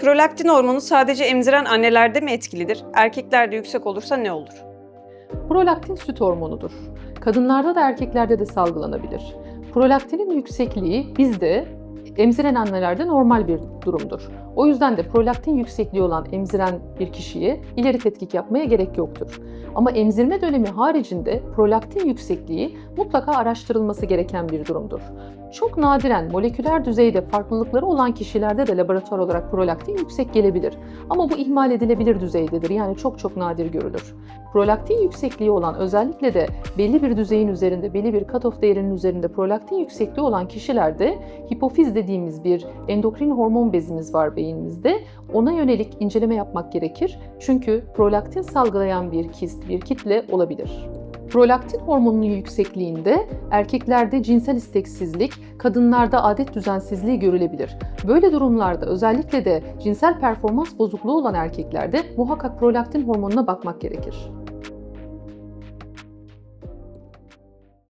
Prolaktin hormonu sadece emziren annelerde mi etkilidir? Erkeklerde yüksek olursa ne olur? Prolaktin süt hormonudur. Kadınlarda da erkeklerde de salgılanabilir. Prolaktinin yüksekliği bizde emziren annelerde normal bir durumdur. O yüzden de prolaktin yüksekliği olan emziren bir kişiye ileri tetkik yapmaya gerek yoktur. Ama emzirme dönemi haricinde prolaktin yüksekliği mutlaka araştırılması gereken bir durumdur. Çok nadiren moleküler düzeyde farklılıkları olan kişilerde de laboratuvar olarak prolaktin yüksek gelebilir. Ama bu ihmal edilebilir düzeydedir. Yani çok çok nadir görülür. Prolaktin yüksekliği olan özellikle de belli bir düzeyin üzerinde, belli bir cutoff değerinin üzerinde prolaktin yüksekliği olan kişilerde hipofiz dediğimiz bir endokrin hormon bezimiz var beynimizde. Ona yönelik inceleme yapmak gerekir. Çünkü prolaktin salgılayan bir kist, bir kitle olabilir. Prolaktin hormonunun yüksekliğinde erkeklerde cinsel isteksizlik, kadınlarda adet düzensizliği görülebilir. Böyle durumlarda özellikle de cinsel performans bozukluğu olan erkeklerde muhakkak prolaktin hormonuna bakmak gerekir.